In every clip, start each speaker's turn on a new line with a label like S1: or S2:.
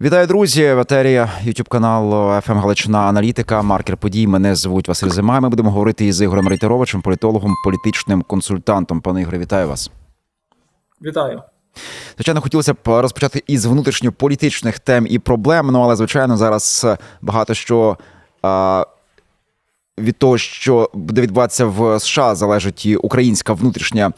S1: Вітаю, друзі! В етері YouTube каналу «ФМ Галичина Аналітика. Маркер подій. Мене звуть Василь Зима. Ми будемо говорити із Ігорем Рейтеровичем, політологом, політичним консультантом. Пане Ігоре, вітаю вас.
S2: Вітаю.
S1: Звичайно, хотілося б розпочати із внутрішньополітичних тем і проблем. Ну але звичайно, зараз багато що. А... Від того, що буде відбуватися в США, залежить і українська внутрішня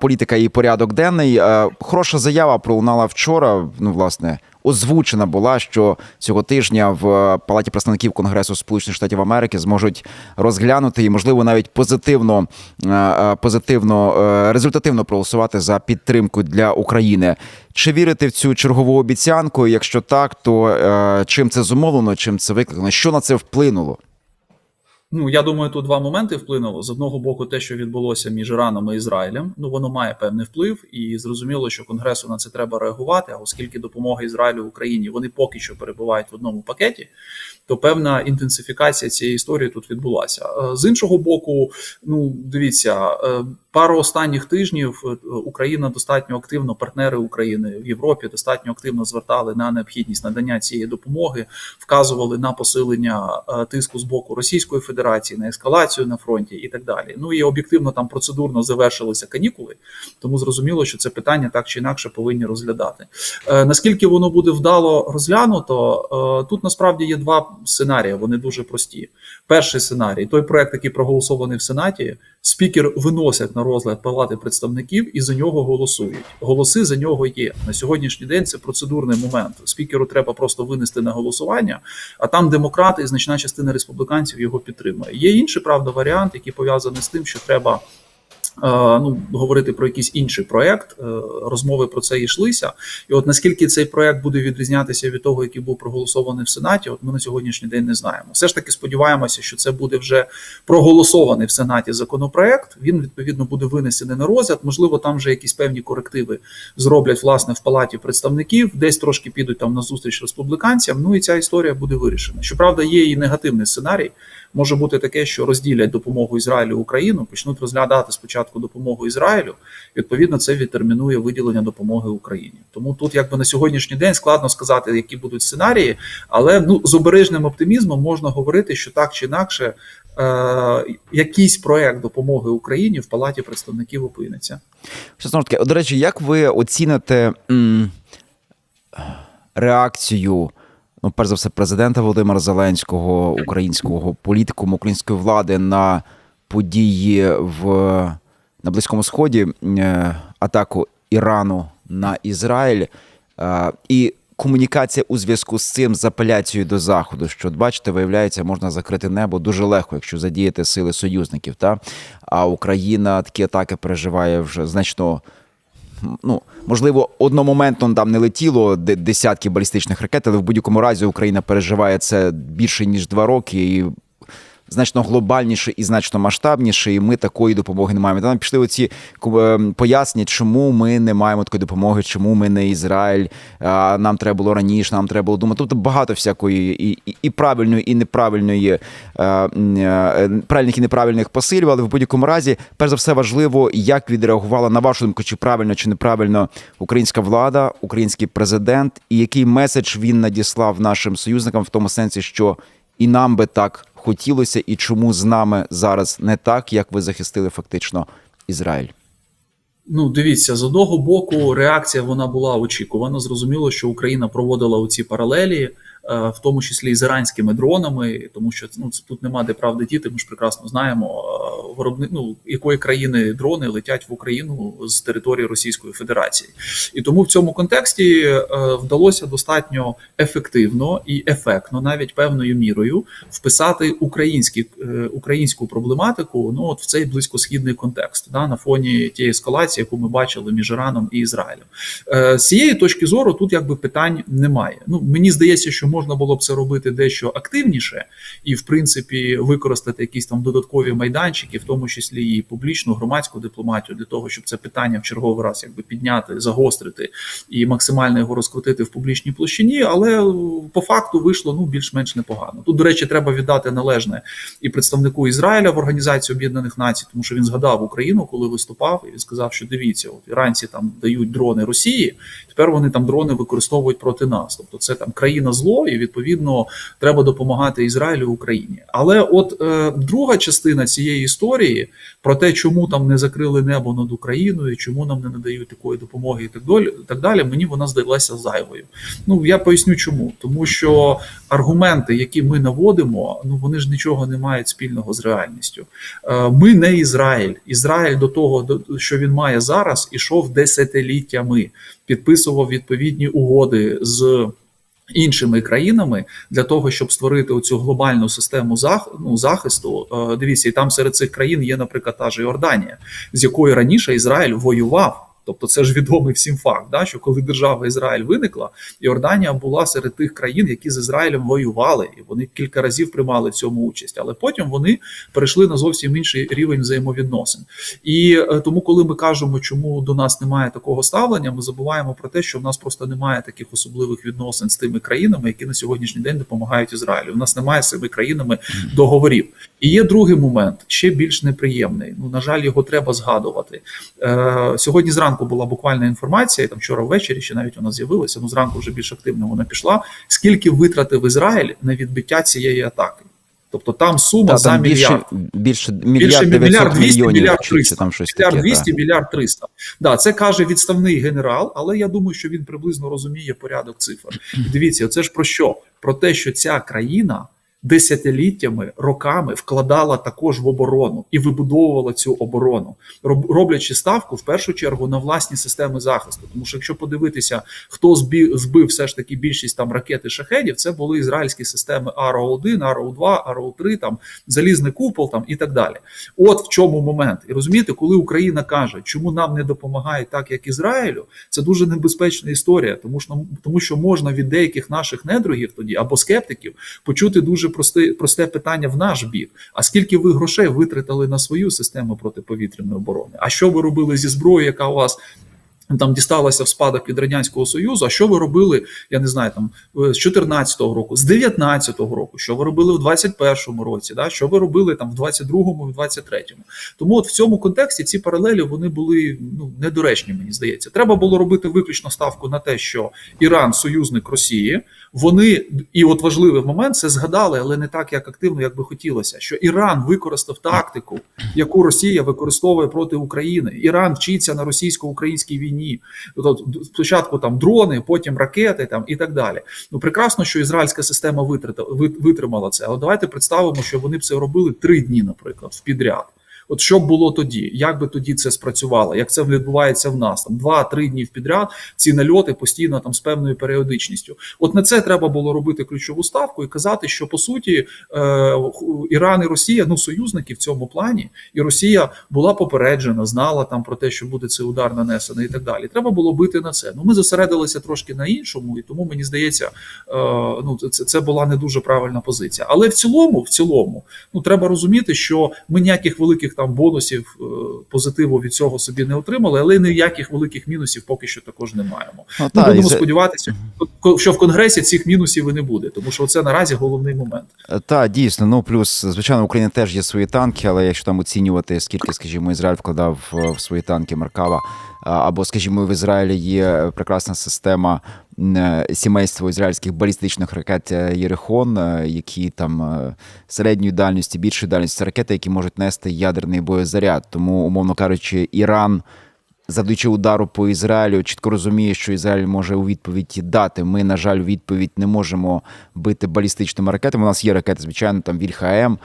S1: політика і порядок денний. Хороша заява пролунала вчора. Ну, власне, озвучена була, що цього тижня в Палаті представників Конгресу Сполучених Штатів Америки зможуть розглянути і, можливо, навіть позитивно е, е, позитивно е, результативно проголосувати за підтримку для України. Чи вірите в цю чергову обіцянку? Якщо так, то е, чим це зумовлено, чим це викликано? Що на це вплинуло?
S2: Ну я думаю, тут два моменти вплинуло. З одного боку, те, що відбулося між Іраном і Ізраїлем, ну воно має певний вплив, і зрозуміло, що Конгресу на це треба реагувати. А оскільки допомога Ізраїлю в Україні вони поки що перебувають в одному пакеті, то певна інтенсифікація цієї історії тут відбулася. Е, З іншого боку, ну дивіться, е, пару останніх тижнів е, Україна достатньо активно, партнери України в Європі достатньо активно звертали на необхідність надання цієї допомоги, вказували на посилення е, тиску з боку Російської Федерації, на ескалацію на фронті і так далі. Ну і об'єктивно там процедурно завершилися канікули, тому зрозуміло, що це питання так чи інакше повинні розглядати. Е, Наскільки воно буде вдало розглянуто, тут насправді є два сценарії. Вони дуже прості. Перший сценарій той проект, який проголосований в Сенаті, спікер виносять на розгляд Палати представників і за нього голосують. Голоси за нього є на сьогоднішній день. Це процедурний момент. Спікеру треба просто винести на голосування, а там демократи і значна частина республіканців його підтримує. Є інший правда варіант, який пов'язаний з тим, що треба. Е, Ну, говорити про якийсь інший проект, е, розмови про це йшлися. І от наскільки цей проект буде відрізнятися від того, який був проголосований в Сенаті, от ми на сьогоднішній день не знаємо. Все ж таки сподіваємося, що це буде вже проголосований в Сенаті законопроект. Він відповідно буде винесений на розгляд. Можливо, там вже якісь певні корективи зроблять власне в палаті представників, десь трошки підуть там на зустріч республіканцям. Ну і ця історія буде вирішена. Щоправда, є і негативний сценарій. Може бути таке, що розділять допомогу Ізраїлю Україну, почнуть розглядати спочатку допомогу Ізраїлю. Відповідно, це відтермінує виділення допомоги Україні. Тому тут, якби на сьогоднішній день, складно сказати, які будуть сценарії, але ну з обережним оптимізмом можна говорити, що так чи інакше е- якийсь проект допомоги Україні в палаті представників опиниться.
S1: Що таки, до речі, як ви оціните м, реакцію, ну, перш за все, президента Володимира Зеленського, українського політикуму, української влади на події в на Близькому Сході, е, атаку Ірану на Ізраїль е, і комунікація у зв'язку з цим з апеляцією до заходу. Що бачите, виявляється, можна закрити небо дуже легко, якщо задіяти сили союзників. Та а Україна такі атаки переживає вже значно. Ну, можливо, одномоментно там не летіло де- десятки балістичних ракет, але в будь-якому разі Україна переживає це більше ніж два роки і значно глобальніше і значно масштабніше. І ми такої допомоги не маємо. Там пішли оці е, пояснення, чому ми не маємо такої допомоги, чому ми не Ізраїль. Нам треба було раніше, нам треба було думати. Тобто багато всякої і, і, і правильної, і неправильної е, е, правильних і неправильних посилів. Але в будь-якому разі, перш за все, важливо, як відреагувала на вашу думку, чи правильно чи неправильно українська влада, український президент, і який меседж він надіслав нашим союзникам в тому сенсі, що і нам би так хотілося, і чому з нами зараз не так, як ви захистили фактично Ізраїль.
S2: Ну, дивіться, з одного боку, реакція вона була очікувана. Зрозуміло, що Україна проводила оці паралелі, в тому числі і з іранськими дронами, тому що ну, це- тут нема де правди діти. Ми ж прекрасно знаємо, е, виробни, ну, якої країни дрони летять в Україну з території Російської Федерації. І тому в цьому контексті е, вдалося достатньо ефективно і ефектно, навіть певною мірою, вписати українські, е, українську проблематику ну, от в цей близькосхідний контекст да, на фоні тієї ескалації, яку ми бачили між Іраном і Ізраїлем. Е, З цієї точки зору тут якби питань немає. Ну мені здається, що можна було б це робити дещо активніше і, в принципі, використати якісь там додаткові майданчики. в тому числі і публічну громадську дипломатію, для того, щоб це питання в черговий раз якби підняти, загострити і максимально його розкрутити в публічній площині. Але е, по факту вийшло ну більш-менш непогано. Тут, до речі, треба віддати належне і представнику Ізраїля в Організації Об'єднаних Націй, тому що він згадав Україну, коли виступав, і він сказав, що дивіться, от іранці там дають дрони Росії. Тепер вони там дрони використовують проти нас. Тобто, це там країна зло, і відповідно треба допомагати Ізраїлю Україні. Але от е, друга частина цієї історії про те, чому там не закрили небо над Україною, чому нам не надають такої допомоги, і так далі, так далі, мені вона здалася зайвою. Ну я поясню, чому тому, що аргументи, які ми наводимо, ну вони ж нічого не мають спільного з реальністю. Е, Ми не Ізраїль. Ізраїль до того, що він має зараз, ішов десятиліттями, підписував відповідні угоди з. Іншими країнами для того, щоб створити оцю глобальну систему ну, захисту, Е, дивіться, і там серед цих країн є, наприклад, та ж Йорданія, з якою раніше Ізраїль воював. Тобто, це ж відомий всім факт, да, що коли держава Ізраїль виникла, Йорданія була серед тих країн, які з Ізраїлем воювали, і вони кілька разів приймали в цьому участь. Але потім вони перейшли на зовсім інший рівень взаємовідносин. І е, тому, коли ми кажемо, чому до нас немає такого ставлення, ми забуваємо про те, що в нас просто немає таких особливих відносин з тими країнами, які на сьогоднішній день допомагають Ізраїлю. У нас немає з цими країнами договорів. І є другий момент, ще більш неприємний. Ну на жаль, його треба згадувати. Е, сьогодні зранку була буквальна інформація, і там вчора ввечері ще навіть вона з'явилася. Ну зранку вже більш активно вона пішла. Скільки витратив Ізраїль на відбиття цієї атаки? Тобто там сума
S1: Та,
S2: за
S1: там
S2: мільярд.
S1: більше
S2: Більше
S1: мільярд 900
S2: мільярд 200,
S1: мільйонів,
S2: мільярд
S1: чи, чи
S2: 300.
S1: там щось
S2: Мільярд 200,
S1: та.
S2: мільярд 300. Да, це каже відставний генерал, але я думаю, що він приблизно розуміє порядок цифр. Дивіться, це ж про що? Про те, що ця країна десятиліттями, роками вкладала також в оборону і вибудовувала цю оборону, роблячи ставку в першу чергу на власні системи захисту. Тому що якщо подивитися, хто збив, все ж таки більшість там ракет і шахедів, це були ізраїльські системи Аро 1 Аро 2 Аро 3 там залізний купол там і так далі. От в чому момент. І розумієте, коли Україна каже, чому нам не допомагають так, як Ізраїлю, це дуже небезпечна історія, тому що тому що можна від деяких наших недругів тоді або скептиків почути дуже просте, просте питання в наш бік. А скільки ви грошей витратили на свою систему протиповітряної оборони? А що ви робили зі зброєю, яка у вас? Там дісталася в спадок від радянського союзу. А що ви робили? Я не знаю, там е, з 14-го року, з 19-го року, що ви робили в 21-му році, да? що ви робили там в 22-му, в 23-му. Тому от в цьому контексті ці паралелі вони були ну недоречні, мені здається. Треба було робити виключно ставку на те, що Іран союзник Росії. Вони і от важливий момент це згадали, але не так як активно, як би хотілося. Що Іран використав тактику, яку Росія використовує проти України. Іран вчиться на російсько-українській війні. Тобто спочатку там дрони, потім ракети, там і так далі. Ну прекрасно, що ізраїльська система витримала це. Але давайте представимо, що вони б це робили три дні, наприклад, в підряд. От що було тоді? Як би тоді це спрацювало? Як це відбувається в нас? Там два-три дні підряд ці нальоти постійно там з певною періодичністю. От на це треба було робити ключову ставку і казати, що по суті е, Іран і Росія ну союзники в цьому плані, і Росія була попереджена, знала там про те, що буде цей удар нанесений і так далі. Треба було бити на це. Ну ми зосередилися трошки на іншому, і тому мені здається, е, ну це, це була не дуже правильна позиція. Але в цілому, в цілому, ну треба розуміти, що ми ніяких великих там бонусів е, позитиву від цього собі не отримали, але ніяких великих мінусів поки що також не маємо.
S1: Ну,
S2: Ми
S1: та,
S2: будемо
S1: за-
S2: сподіватися, що в конгресі цих мінусів і не буде, тому що це наразі головний момент.
S1: Так, дійсно. Ну плюс, звичайно, Україна теж є свої танки, але якщо там оцінювати, скільки, скажімо, Ізраїль вкладав в в свої танки Маркава, або, скажімо, в Ізраїлі є прекрасна система е, сімейства ізраїльських балістичних ракет е, Єрихон, е, які там середньої дальності, більшої дальності ракети, які можуть нести ядерний боєзаряд. Тому, умовно кажучи, Іран. Завдаючи удару по Ізраїлю, чітко розуміє, що Ізраїль може у відповідь дати. Ми, на жаль, у відповідь не можемо бити балістичними ракетами. У нас є ракети, звичайно, там Вільха-М.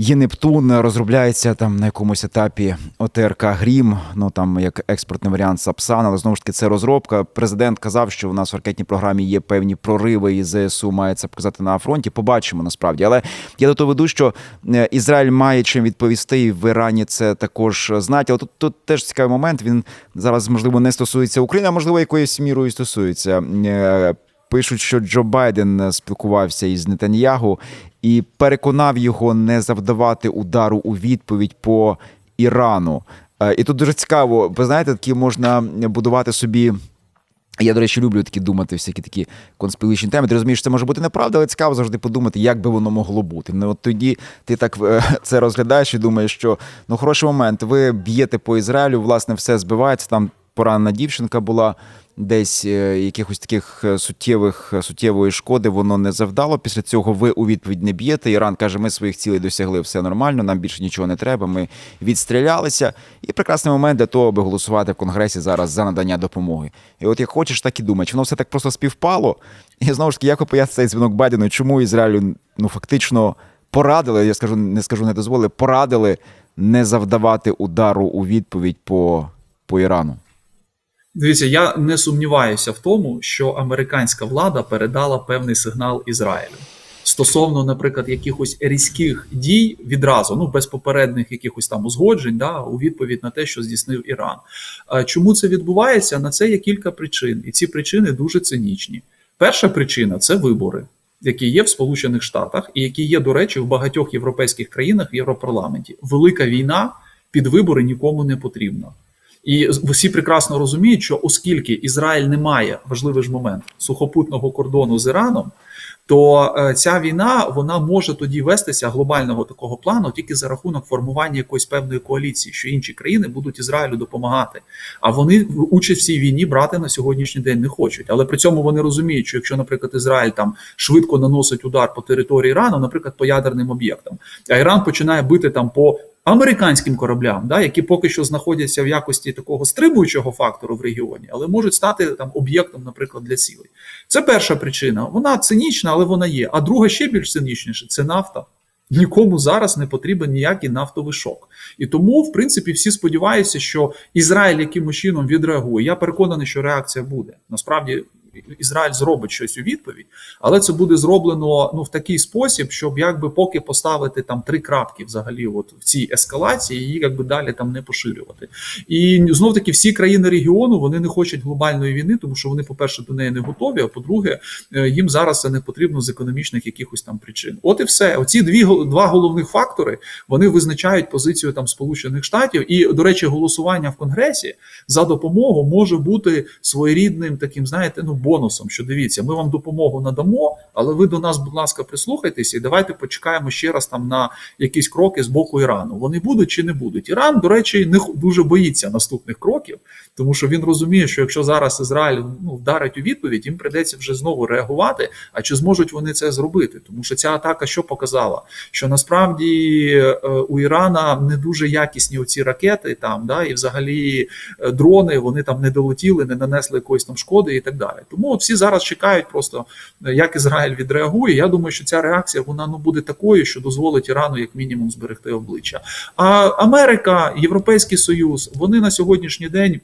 S1: Є Нептун, розробляється там на якомусь етапі ОТРК Грім, ну там як експортний варіант Сапсан, але знову ж таки це розробка. Президент казав, що у нас в ракетній програмі є певні прориви, і ЗСУ має це показати на фронті. Побачимо насправді. Але я до того веду, що е, Ізраїль має чим відповісти, і в Ірані це також знають. Але тут, тут теж цікавий момент. Він зараз можливо не стосується України, а можливо якоюсь мірою стосується. Пишуть, що Джо Байден е, спілкувався із Нетаньягу і переконав його не завдавати удару у відповідь по Ірану. Е, І тут дуже цікаво, ви знаєте, такі можна будувати собі. Я, до речі, люблю такі думати, всякі такі конспірологічні теми. Ти розумієш, це може бути неправда, але цікаво завжди подумати, як би воно могло бути. Ну от тоді ти так е, це розглядаєш і думаєш, що ну хороший момент, ви б'єте по Ізраїлю, власне, все збивається. Там поранена дівчинка була десь е, якихось таких е, суттєвих е, суттєвої шкоди воно не завдало. Після цього ви у відповідь не б'єте. Іран каже, ми своїх цілей досягли, все нормально, нам більше нічого не треба. Ми відстрілялися. І прекрасний момент для того, аби голосувати в конгресі зараз за надання допомоги. І от як хочеш, так і думай. Чи воно все так просто співпало. І знову ж таки, як ви поясните цей дзвінок Байдену, чому Ізраїлю ну фактично порадили, я скажу, не скажу, не дозволили, порадили не завдавати удару у відповідь по, по Ірану.
S2: Дивіться, я не сумніваюся в тому, що американська влада передала певний сигнал Ізраїлю стосовно, наприклад, якихось різких дій відразу, ну без попередніх якихось там узгоджень, да, у відповідь на те, що здійснив Іран. Чому це відбувається? На це є кілька причин, і ці причини дуже цинічні. Перша причина це вибори, які є в Сполучених Штатах, і які є, до речі, в багатьох європейських країнах в Європарламенті. Велика війна під вибори нікому не потрібна. І всі прекрасно розуміють, що оскільки Ізраїль не має важливий ж момент сухопутного кордону з Іраном, то е, ця війна вона може тоді вестися глобального такого плану тільки за рахунок формування якоїсь певної коаліції, що інші країни будуть Ізраїлю допомагати. А вони участь в цій війні брати на сьогоднішній день не хочуть. Але при цьому вони розуміють, що якщо, наприклад, Ізраїль там швидко наносить удар по території Ірану, наприклад, по ядерним об'єктам, а Іран починає бити там по американським кораблям, да, які поки що знаходяться в якості такого стримуючого фактору в регіоні, але можуть стати там об'єктом, наприклад, для цілей. Це перша причина. Вона цинічна, але вона є. А друга ще більш цинічніша це нафта. Нікому зараз не потрібен ніякий нафтовий шок. І тому, в принципі, всі сподіваються, що Ізраїль якимось чином відреагує. Я переконаний, що реакція буде. Насправді, Ізраїль зробить щось у відповідь, але це буде зроблено ну в такий спосіб, щоб якби поки поставити там три крапки взагалі, от в цій ескалації, її якби далі там не поширювати. І знов таки всі країни регіону вони не хочуть глобальної війни, тому що вони, по-перше, до неї не готові. А по-друге, е, їм зараз це не потрібно з економічних якихось там причин. От і все. Оці дві два головних фактори вони визначають позицію там Сполучених Штатів. І, до речі, голосування в Конгресі за допомогу може бути своєрідним таким, знаєте, ну бонусом. Що дивіться, ми вам допомогу надамо, але ви до нас, будь ласка, прислухайтеся, і давайте почекаємо ще раз там на якісь кроки з боку Ірану. Вони будуть чи не будуть? Іран, до речі, не дуже боїться наступних кроків, тому що він розуміє, що якщо зараз Ізраїль ну вдарить у відповідь, їм придеться вже знову реагувати. А чи зможуть вони це зробити? Тому що ця атака що показала? Що насправді е, у Ірана не дуже якісні оці ракети, там да і взагалі е, дрони вони там не долетіли, не нанесли якоїсь там шкоди і так далі. Тому от всі зараз чекають просто, е, як Ізраїль відреагує. Я думаю, що ця реакція вона ну буде такою, що дозволить Ірану як мінімум зберегти обличчя. А Америка, Європейський Союз, вони на сьогоднішній день.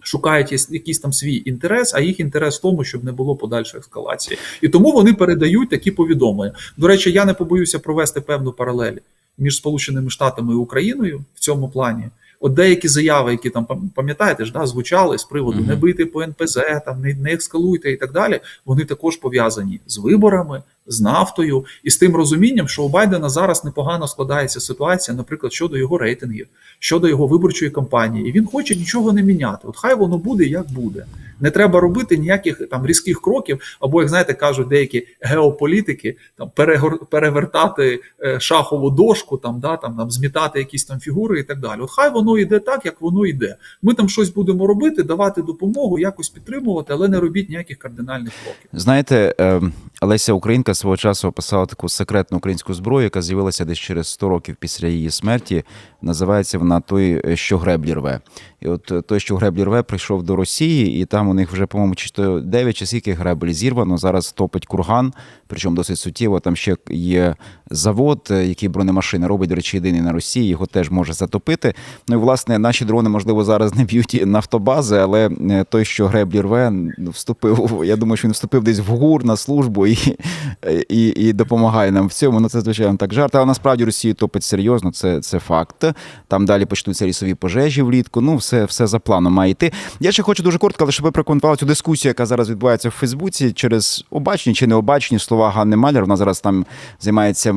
S2: Шукають якийсь там свій інтерес, а їх інтерес в тому, щоб не було подальшої ескалації, і тому вони передають такі повідомлення. До речі, я не побоюся провести певну паралель між Сполученими Штатами і Україною в цьому плані. От деякі заяви, які там пам- пам'ятаєте ж, да, звучали з приводу не бити по НПЗ, там не, не ескалуйте і так далі. Вони також пов'язані з виборами, з нафтою і з тим розумінням, що у Байдена зараз непогано складається ситуація, наприклад, щодо його рейтингів, щодо його виборчої кампанії, і він хоче нічого не міняти. От хай воно буде як буде. Не треба робити ніяких там різких кроків, або як знаєте, кажуть деякі геополітики, там перевертати е, шахову дошку, там да там, там змітати якісь там фігури і так далі. От хай воно йде так, як воно йде. Ми там щось будемо робити, давати допомогу, якось підтримувати, але не робіть ніяких кардинальних кроків.
S1: Знаєте, е, Леся Українка свого часу описала таку секретну українську зброю, яка з'явилася десь через 100 років після її смерті. Називається вона той, е, що греблі рве. І от е, той, що греблі рве, прийшов до Росії, і там у них вже, по-моєму, чи то 9 чи скільки греблі зірвано. Зараз топить курган, причому досить суттєво. Там ще є завод, е, який бронемашини робить, до речі, єдиний на Росії. Його теж може затопити. Ну і власне наші дрони, можливо, зараз не б'ють нафтобази, але е, той, що греблі рве, вступив. Я думаю, що він вступив десь в ГУР на службу і і, і допомагає нам в цьому. Ну це звичайно так жарт. Але насправді Росію топить серйозно, це, це факт. Там далі почнуться лісові пожежі влітку. Ну, все, все за планом має йти. Я ще хочу дуже коротко, але щоб ви прокоментували цю дискусію, яка зараз відбувається в Фейсбуці через обачні чи необачні слова Ганни Маляр. Вона зараз там займається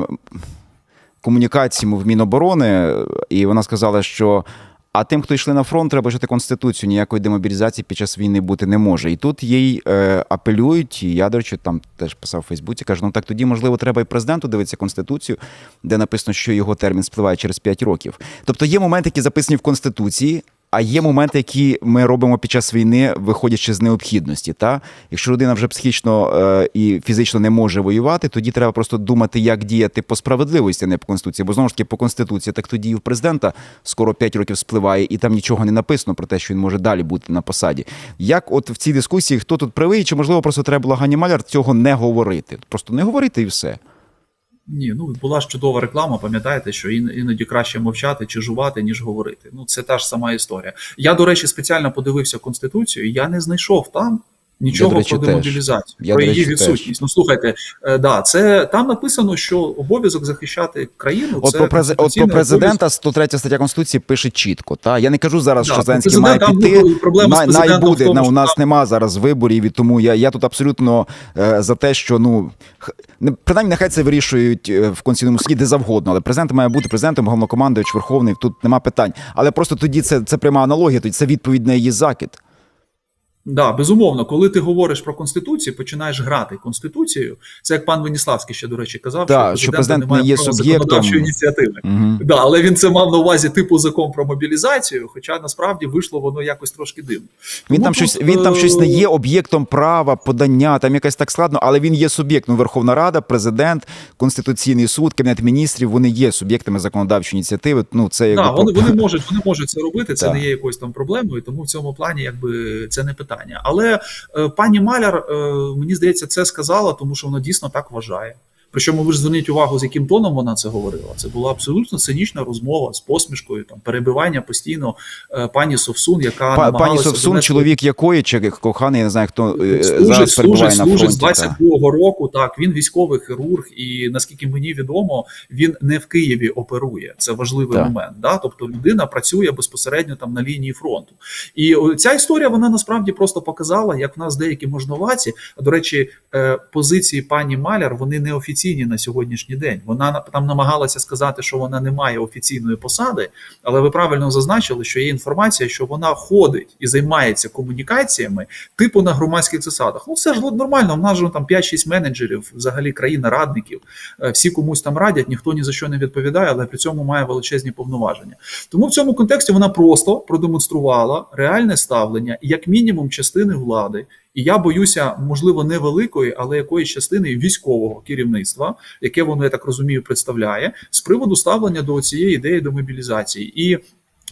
S1: комунікаціями в Міноборони, і вона сказала, що. А тим, хто йшли на фронт, треба жити конституцію. Ніякої демобілізації під час війни бути не може. І тут їй е, апелюють. І я, до речі, там теж писав у Фейсбуці. каже, ну так тоді, можливо, треба і президенту дивитися конституцію, де написано, що його термін спливає через 5 років. Тобто є моменти, які записані в конституції. А є моменти, які ми робимо під час війни, виходячи з необхідності. Та якщо людина вже психічно е, і фізично не може воювати, тоді треба просто думати, як діяти по справедливості, не по конституції. Бо знову ж таки по конституції, так тоді і в президента скоро 5 років спливає, і там нічого не написано про те, що він може далі бути на посаді. Як от в цій дискусії хто тут правий, чи можливо просто треба було Гані цього не говорити? Просто не говорити і все.
S2: Ні, ну була ж чудова реклама, пам'ятаєте, що ін- іноді краще мовчати чи жувати, ніж говорити. Ну це та ж сама історія. Я, до речі, спеціально подивився конституцію, я не знайшов там нічого
S1: речі,
S2: про демобілізацію,
S1: Я,
S2: про її
S1: речі, теж.
S2: відсутність. Ну слухайте, е, да, це там написано, що обов'язок захищати країну.
S1: От
S2: це
S1: про, през... от про президента 103 стаття Конституції пише чітко. Та я не кажу зараз,
S2: Да,
S1: що Зеленський має піти.
S2: проблема
S1: най, буде.
S2: тому,
S1: на, у нас
S2: там-
S1: нема зараз виборів, і тому я, я тут абсолютно е, за те, що ну принаймні нехай це вирішують е, в конституційному суді де завгодно. Але президент має бути президентом, головнокомандуючий, верховний. Тут нема питань. Але просто тоді це, це пряма аналогія, тоді це відповідь на її закид.
S2: Да, безумовно, коли ти говориш про конституцію, починаєш грати конституцією. Це як пан Веніславський ще, до речі, казав,
S1: Да,
S2: що
S1: що
S2: президент
S1: не є
S2: права законодавчої ініціативи.
S1: Угу.
S2: Да, але він це мав на увазі типу закон про мобілізацію, хоча насправді вийшло воно якось трошки дивно.
S1: Він
S2: Тому
S1: там
S2: тут,
S1: щось він там
S2: е,
S1: щось не є об'єктом права, подання, там якось так складно, але він є суб'єктом. Верховна Рада, президент, Конституційний суд, Кабінет міністрів. Вони є суб'єктами законодавчої ініціативи. Ну це якби
S2: Да, вони, вони можуть вони можуть це робити. Це
S1: Так.
S2: не є якоюсь там проблемою, тому в цьому плані якби це не питання. Але е, пані Маляр, е, мені здається, це сказала, тому що вона дійсно так вважає. Причому ви ж зверніть увагу, з яким тоном вона це говорила. Це була абсолютно цинічна розмова з посмішкою, там перебивання постійно е, пані Совсун, яка
S1: Па- пані Совсун,
S2: донести-
S1: чоловік якої чи коханий, я не знаю, хто е,
S2: служить,
S1: зараз перебуває
S2: служить,
S1: на
S2: служить з
S1: та.
S2: 22-го року. Так він військовий хірург, і наскільки мені відомо, він не в Києві оперує. Це важливий
S1: Так.
S2: момент. Да? Тобто людина працює безпосередньо там на лінії фронту. І ця історія вона насправді просто показала, як в нас деякі можновладці. До речі, е, позиції пані Маляр вони неофіційні на сьогоднішній день. Вона там намагалася сказати, що вона не має офіційної посади, але ви правильно зазначили, що є інформація, що вона ходить і займається комунікаціями типу на громадських засадах. Ну це ж нормально. В нас же там 5-6 менеджерів, взагалі країна радників. Е, Всі комусь там радять, ніхто ні за що не відповідає, але при цьому має величезні повноваження. Тому в цьому контексті вона просто продемонструвала реальне ставлення, як мінімум, частини влади. І я боюся, можливо, невеликої, але якоїсь частини військового керівництва, яке воно я так розумію, представляє з приводу ставлення до цієї ідеї до мобілізації. І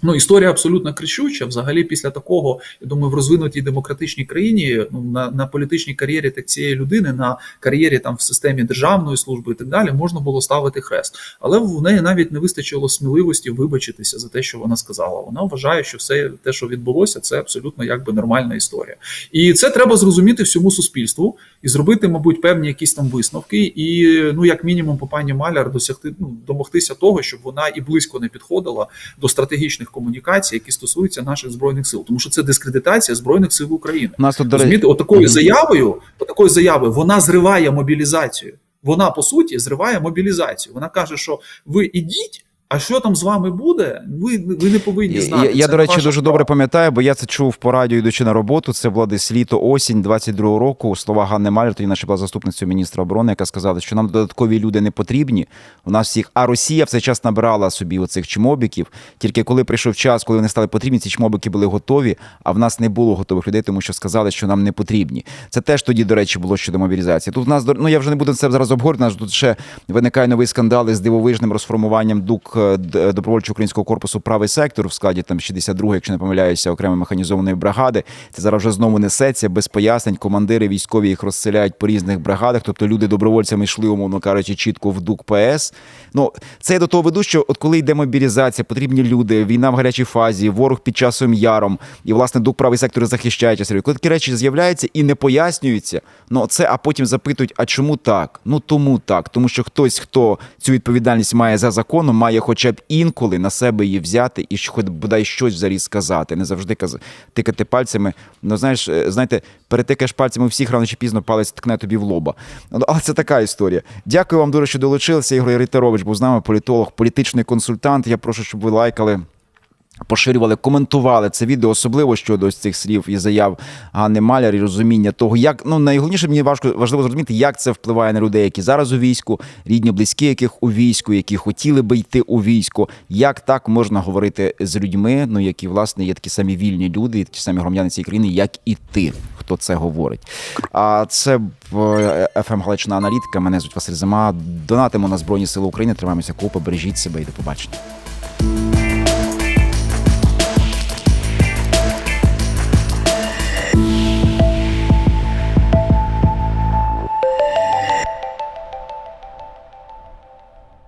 S2: Ну, історія абсолютно кричуща. Взагалі, після такого, я думаю, в розвинутій демократичній країні ну, на, на політичній кар'єрі так цієї людини, на кар'єрі там в системі державної служби і так далі, можна було ставити хрест. Але в неї навіть не вистачило сміливості вибачитися за те, що вона сказала. Вона вважає, що все те, що відбулося, це абсолютно якби нормальна історія. І це треба зрозуміти всьому суспільству і зробити, мабуть, певні якісь там висновки, і ну, як мінімум, по пані Маляр досягти ну, домогтися того, щоб вона і близько не підходила до стратегічних комунікацій, які стосуються наших збройних сил, тому що це дискредитація збройних сил України.
S1: Нас тут
S2: Розумієте, отакою
S1: Мгм.
S2: заявою, отакою заявою, вона зриває мобілізацію. Вона по суті зриває мобілізацію. Вона каже, що ви ідіть. А що там з вами буде? Ви, ви не повинні знати.
S1: я, я до речі, дуже добре пам'ятаю, бо я це чув по радіо, йдучи на роботу. Це було десь літо, осінь 22-го року. Слова Ганни Маляр, тоді наша була заступницею міністра оборони, яка сказала, що нам додаткові люди не потрібні. У нас всіх, а Росія в цей час набирала собі оцих чмобіків. Тільки коли прийшов час, коли вони стали потрібні, ці чмобіки були готові, а в нас не було готових людей, тому що сказали, що нам не потрібні. Це теж тоді, до речі, було щодо мобілізації. Тут в нас ну я вже не буду це зараз обговорювати. у нас Тут ще виникає новий скандал із дивовижним розформуванням дук добровольчого українського корпусу правий сектор в складі там 62, якщо не помиляюся, окремої механізованої бригади. Це зараз вже знову несеться без пояснень. Командири військові їх розселяють по різних бригадах. Тобто люди добровольцями йшли, умовно кажучи, чітко в ДУК ПС. Ну це я до того веду, що от коли йде мобілізація, потрібні люди, війна в гарячій фазі, ворог під часом яром, і власне ДУК правий сектор захищає часом. Коли такі речі з'являються і не пояснюються, ну це а потім запитують: а чому так? Ну тому так, тому що хтось, хто цю відповідальність має за законом, має хоча б інколи на себе її взяти і хоч бодай щось взагалі сказати, не завжди казати, тикати пальцями. Ну знаєш, е, знаєте, перетикаєш пальцями всіх рано чи пізно палець ткне тобі в лоба. Ну, Але це така історія. Дякую вам дуже, що долучилися. Ігор Рейтерович був з нами, політолог, політичний консультант. Я прошу, щоб ви лайкали. Поширювали, коментували це відео, особливо щодо цих слів і заяв Ганни Маляр і розуміння того, як ну найголовніше мені важко важливо зрозуміти, як це впливає на людей, які зараз у війську, рідні, близькі, яких у війську, які хотіли би йти у військо. Як так можна говорити з людьми, ну які власне є такі самі вільні люди, ті самі громадяни цієї країни, як і ти, хто це говорить. А це ФМ Галична аналітика. Мене звуть Василь Зима. Донатимо на Збройні Сили України. Тримаємося купи, бережіть себе і до побачення.